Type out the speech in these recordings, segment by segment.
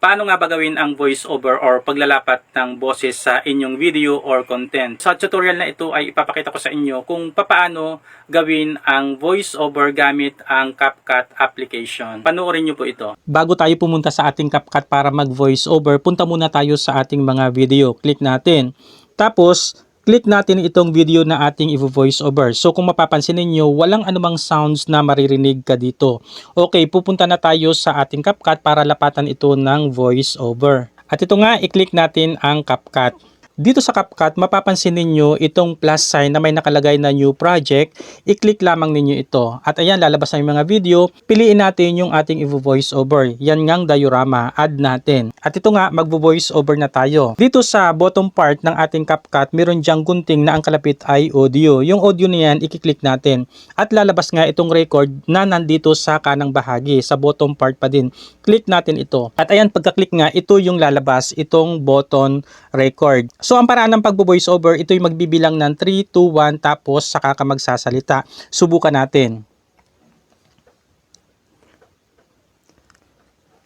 Paano nga ba gawin ang voice over or paglalapat ng boses sa inyong video or content? Sa tutorial na ito ay ipapakita ko sa inyo kung paano gawin ang voice over gamit ang CapCut application. Panoorin niyo po ito. Bago tayo pumunta sa ating CapCut para mag voice over, punta muna tayo sa ating mga video. Click natin. Tapos, click natin itong video na ating i-voice over. So kung mapapansin ninyo, walang anumang sounds na maririnig ka dito. Okay, pupunta na tayo sa ating CapCut para lapatan ito ng voice over. At ito nga, i-click natin ang CapCut. Dito sa CapCut, mapapansin ninyo itong plus sign na may nakalagay na new project. I-click lamang ninyo ito. At ayan, lalabas na yung mga video. Piliin natin yung ating i-voice over. Yan ngang diorama. Add natin. At ito nga, mag-voice over na tayo. Dito sa bottom part ng ating CapCut, meron diyang gunting na ang kalapit ay audio. Yung audio na yan, i-click natin. At lalabas nga itong record na nandito sa kanang bahagi. Sa bottom part pa din. Click natin ito. At ayan, pagka-click nga, ito yung lalabas. Itong button record. So, ang paraan ng pagbo-voice over, ito yung magbibilang ng 3, 2, 1, tapos saka ka magsasalita. Subukan natin.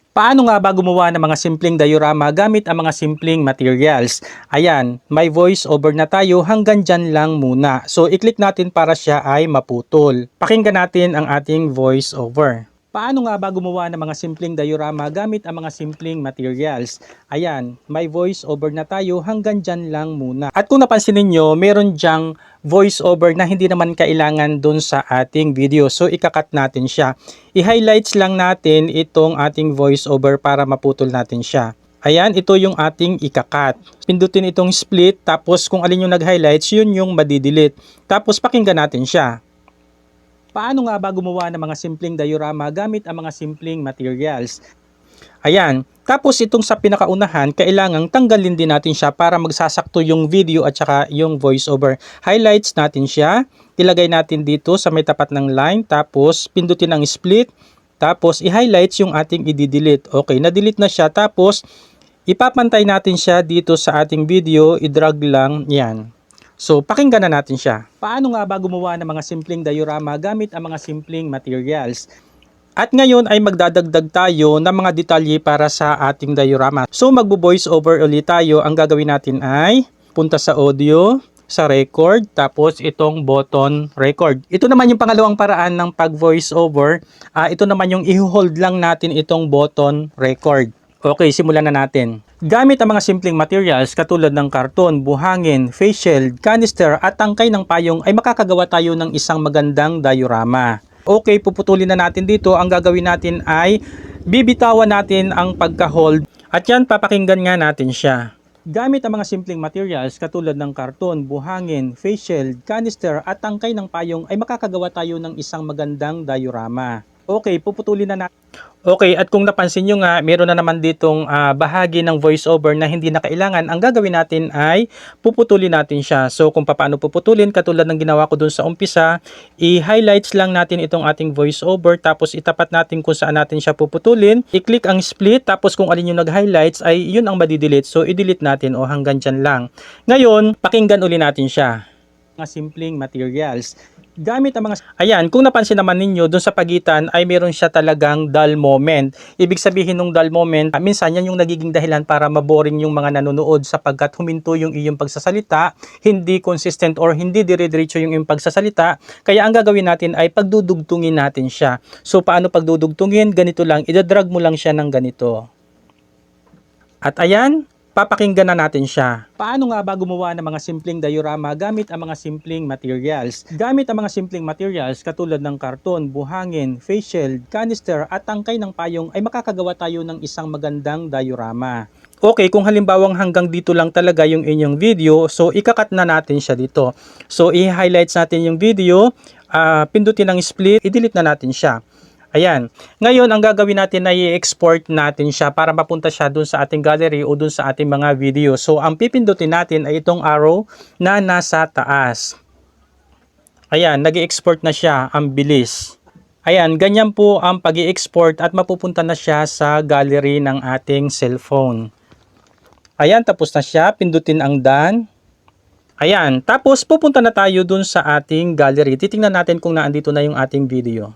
Paano nga ba gumawa ng mga simpleng diorama gamit ang mga simpleng materials? Ayan, may voice over na tayo hanggang dyan lang muna. So, i-click natin para siya ay maputol. Pakinggan natin ang ating voice over. Paano nga ba gumawa ng mga simpleng diorama gamit ang mga simpleng materials? Ayan, may voice over na tayo hanggang dyan lang muna. At kung napansin ninyo, meron dyang voice over na hindi naman kailangan dun sa ating video. So, ikakat natin siya. I-highlights lang natin itong ating voice over para maputol natin siya. Ayan, ito yung ating ikakat. Pindutin itong split, tapos kung alin yung nag-highlights, yun yung madidelete. Tapos pakinggan natin siya. Paano nga ba gumawa ng mga simpleng diorama gamit ang mga simpleng materials? Ayan, tapos itong sa pinakaunahan, kailangang tanggalin din natin siya para magsasakto yung video at saka yung voiceover. Highlights natin siya, ilagay natin dito sa may tapat ng line, tapos pindutin ang split, tapos i-highlights yung ating i-delete. Okay, na-delete na siya, tapos ipapantay natin siya dito sa ating video, i-drag lang, yan. So, pakinggan na natin siya. Paano nga ba gumawa ng mga simpleng diorama gamit ang mga simpleng materials? At ngayon ay magdadagdag tayo ng mga detalye para sa ating diorama. So, magbo-voice over ulit tayo. Ang gagawin natin ay punta sa audio, sa record, tapos itong button record. Ito naman yung pangalawang paraan ng pag-voice over. Ah, ito naman yung i-hold lang natin itong button record. Okay, simulan na natin. Gamit ang mga simpleng materials katulad ng karton, buhangin, face shield, canister at tangkay ng payong ay makakagawa tayo ng isang magandang diorama. Okay, puputulin na natin dito. Ang gagawin natin ay bibitawan natin ang pagka-hold at yan papakinggan nga natin siya. Gamit ang mga simpleng materials katulad ng karton, buhangin, face shield, canister at tangkay ng payong ay makakagawa tayo ng isang magandang diorama. Okay, puputulin na natin. Okay, at kung napansin nyo nga, meron na naman ditong ah, bahagi ng voiceover na hindi na kailangan. Ang gagawin natin ay puputulin natin siya. So kung paano puputulin, katulad ng ginawa ko dun sa umpisa, i-highlights lang natin itong ating voiceover, tapos itapat natin kung saan natin siya puputulin. I-click ang split, tapos kung alin yung nag-highlights ay yun ang madidelete. So i-delete natin o hanggang dyan lang. Ngayon, pakinggan uli natin siya. Mga simpleng materials. Gamit ang mga ayan kung napansin naman ninyo doon sa pagitan ay meron siya talagang dull moment. Ibig sabihin ng dull moment minsan yan yung nagiging dahilan para maboring yung mga nanonood sapagkat huminto yung iyong pagsasalita hindi consistent or hindi dire-diretso yung iyong pagsasalita. Kaya ang gagawin natin ay pagdudugtungin natin siya. So paano pagdudugtungin? Ganito lang idadrag mo lang siya ng ganito. At ayan papakinggan na natin siya. Paano nga ba gumawa ng mga simpleng diorama gamit ang mga simpleng materials? Gamit ang mga simpleng materials katulad ng karton, buhangin, face shield, canister at tangkay ng payong ay makakagawa tayo ng isang magandang diorama. Okay, kung halimbawang hanggang dito lang talaga yung inyong video, so ikakat na natin siya dito. So i-highlights natin yung video, ah, pindutin ang split, i-delete na natin siya. Ayan. Ngayon, ang gagawin natin ay i-export natin siya para mapunta siya dun sa ating gallery o dun sa ating mga video. So, ang pipindutin natin ay itong arrow na nasa taas. Ayan, nag export na siya. Ang bilis. Ayan, ganyan po ang pag export at mapupunta na siya sa gallery ng ating cellphone. Ayan, tapos na siya. Pindutin ang done. Ayan, tapos pupunta na tayo dun sa ating gallery. Titingnan natin kung naandito na yung ating video.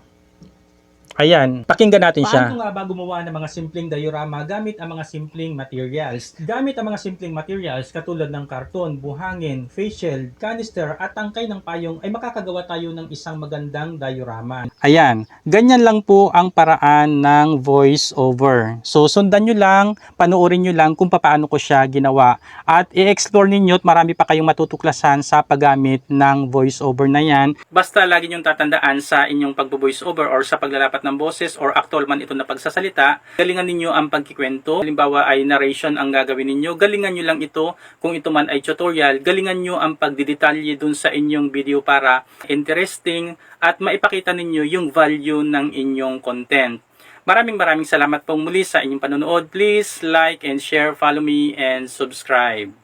Ayan, pakinggan natin siya. Paano nga ba gumawa ng mga simpleng diorama gamit ang mga simpleng materials? Gamit ang mga simpleng materials katulad ng karton, buhangin, face shield, canister at tangkay ng payong ay makakagawa tayo ng isang magandang diorama. Ayan, ganyan lang po ang paraan ng voice over. So sundan nyo lang, panoorin nyo lang kung paano ko siya ginawa at i-explore ninyo at marami pa kayong matutuklasan sa paggamit ng voice over na yan. Basta lagi nyong tatandaan sa inyong pagbo-voice over or sa paglalapat ng boses or actual man ito na pagsasalita, galingan ninyo ang pagkikwento. Halimbawa ay narration ang gagawin ninyo, galingan nyo lang ito. Kung ito man ay tutorial, galingan nyo ang pagdidetalye dun sa inyong video para interesting at maipakita ninyo yung value ng inyong content. Maraming maraming salamat pong muli sa inyong panonood. Please like and share, follow me and subscribe.